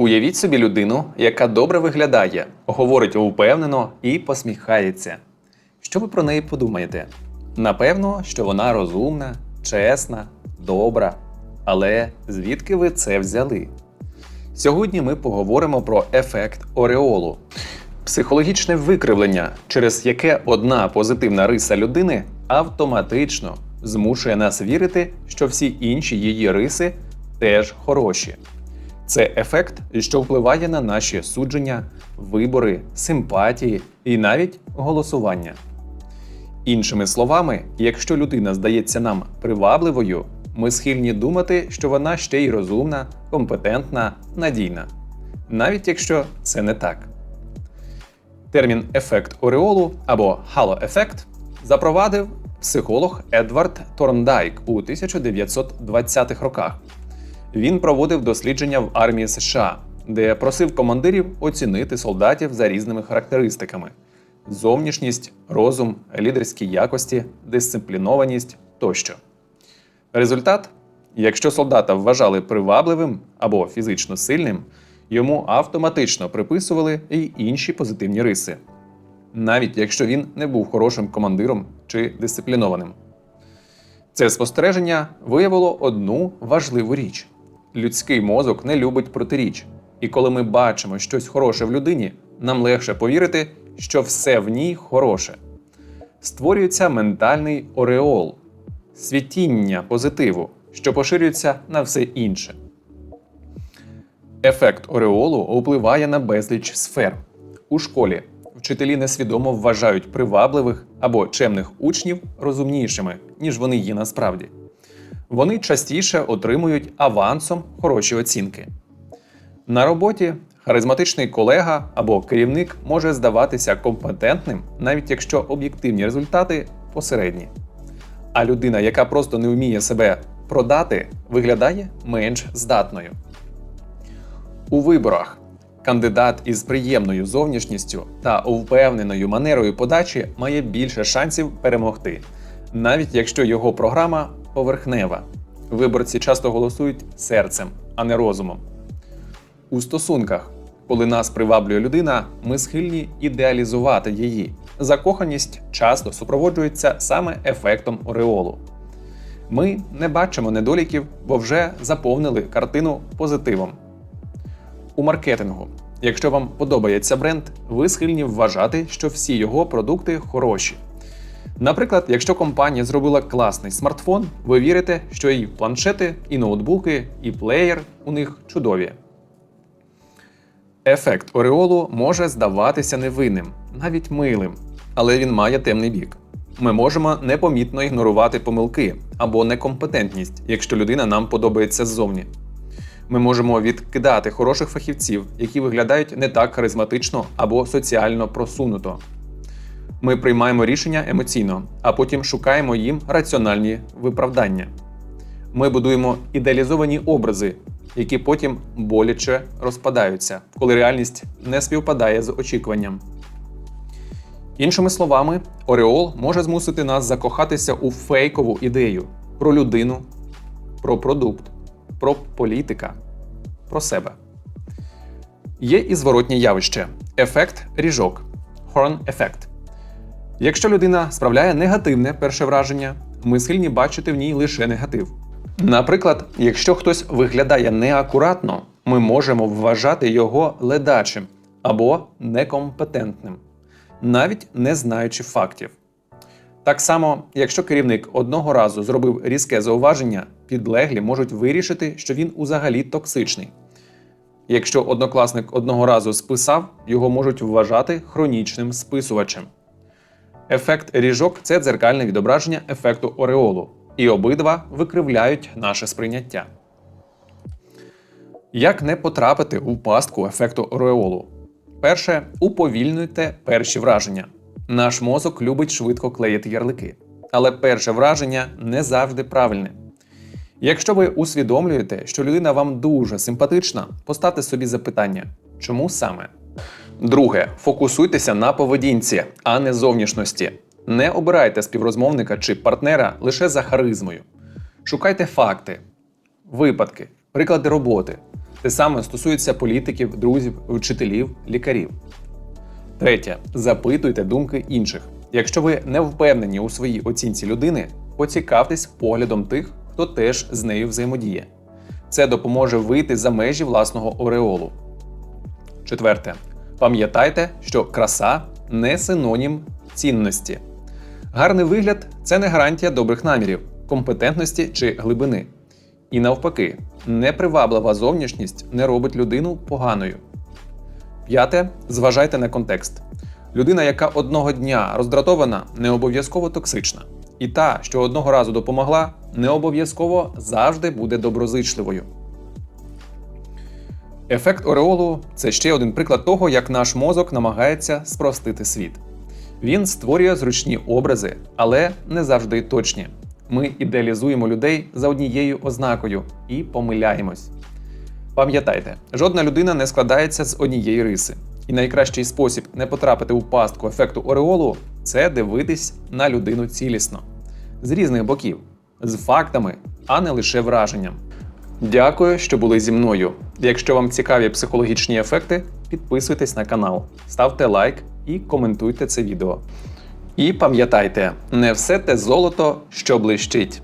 Уявіть собі людину, яка добре виглядає, говорить упевнено і посміхається. Що ви про неї подумаєте? Напевно, що вона розумна, чесна, добра. Але звідки ви це взяли? Сьогодні ми поговоримо про ефект Ореолу психологічне викривлення, через яке одна позитивна риса людини автоматично змушує нас вірити, що всі інші її риси теж хороші. Це ефект, що впливає на наші судження, вибори, симпатії і навіть голосування. Іншими словами, якщо людина здається нам привабливою, ми схильні думати, що вона ще й розумна, компетентна, надійна, навіть якщо це не так. Термін ефект Ореолу або хало-ефект запровадив психолог Едвард Торндайк у 1920-х роках. Він проводив дослідження в армії США, де просив командирів оцінити солдатів за різними характеристиками: зовнішність, розум, лідерські якості, дисциплінованість тощо. Результат: якщо солдата вважали привабливим або фізично сильним, йому автоматично приписували й інші позитивні риси, навіть якщо він не був хорошим командиром чи дисциплінованим. Це спостереження виявило одну важливу річ: людський мозок не любить протиріч. І коли ми бачимо щось хороше в людині, нам легше повірити, що все в ній хороше. Створюється ментальний ореол, світіння позитиву, що поширюється на все інше. Ефект ореолу впливає на безліч сфер. У школі вчителі несвідомо вважають привабливих або чемних учнів розумнішими, ніж вони є насправді. Вони частіше отримують авансом хороші оцінки. На роботі харизматичний колега або керівник може здаватися компетентним, навіть якщо об'єктивні результати посередні. А людина, яка просто не вміє себе продати, виглядає менш здатною. У виборах кандидат із приємною зовнішністю та впевненою манерою подачі має більше шансів перемогти, навіть якщо його програма поверхнева. Виборці часто голосують серцем, а не розумом. У стосунках, коли нас приваблює людина, ми схильні ідеалізувати її. Закоханість часто супроводжується саме ефектом ореолу. Ми не бачимо недоліків, бо вже заповнили картину позитивом. У маркетингу, якщо вам подобається бренд, ви схильні вважати, що всі його продукти хороші. Наприклад, якщо компанія зробила класний смартфон, ви вірите, що і планшети, і ноутбуки, і плеєр у них чудові. Ефект ореолу може здаватися невинним, навіть милим, але він має темний бік. Ми можемо непомітно ігнорувати помилки або некомпетентність, якщо людина нам подобається ззовні. Ми можемо відкидати хороших фахівців, які виглядають не так харизматично або соціально просунуто. Ми приймаємо рішення емоційно, а потім шукаємо їм раціональні виправдання. Ми будуємо ідеалізовані образи, які потім боляче розпадаються, коли реальність не співпадає з очікуванням. Іншими словами, Ореол може змусити нас закохатися у фейкову ідею про людину, про продукт, про політика, про себе. Є і зворотнє явище ефект ріжок Horn ефект. Якщо людина справляє негативне перше враження, ми схильні бачити в ній лише негатив. Наприклад, якщо хтось виглядає неакуратно, ми можемо вважати його ледачим або некомпетентним, навіть не знаючи фактів. Так само, якщо керівник одного разу зробив різке зауваження, підлеглі можуть вирішити, що він узагалі токсичний. Якщо однокласник одного разу списав, його можуть вважати хронічним списувачем. Ефект ріжок це дзеркальне відображення ефекту ореолу, і обидва викривляють наше сприйняття. Як не потрапити у пастку ефекту ореолу? Перше, уповільнюйте перші враження. Наш мозок любить швидко клеїти ярлики, але перше враження не завжди правильне. Якщо ви усвідомлюєте, що людина вам дуже симпатична, поставте собі запитання, чому саме? Друге, фокусуйтеся на поведінці, а не зовнішності. Не обирайте співрозмовника чи партнера лише за харизмою. Шукайте факти, випадки, приклади роботи. Те саме стосується політиків, друзів, вчителів, лікарів. Третє. Запитуйте думки інших. Якщо ви не впевнені у своїй оцінці людини, поцікавтесь поглядом тих, хто теж з нею взаємодіє. Це допоможе вийти за межі власного ореолу. Четверте. Пам'ятайте, що краса не синонім цінності. Гарний вигляд це не гарантія добрих намірів, компетентності чи глибини. І навпаки, неприваблива зовнішність не робить людину поганою. П'яте. Зважайте на контекст. Людина, яка одного дня роздратована, не обов'язково токсична. І та, що одного разу допомогла, не обов'язково завжди буде доброзичливою. Ефект ореолу це ще один приклад того, як наш мозок намагається спростити світ. Він створює зручні образи, але не завжди точні. Ми ідеалізуємо людей за однією ознакою і помиляємось. Пам'ятайте, жодна людина не складається з однієї риси. І найкращий спосіб не потрапити у пастку ефекту ореолу це дивитись на людину цілісно, з різних боків, з фактами, а не лише враженням. Дякую, що були зі мною. Якщо вам цікаві психологічні ефекти, підписуйтесь на канал, ставте лайк і коментуйте це відео. І пам'ятайте, не все те золото, що блищить.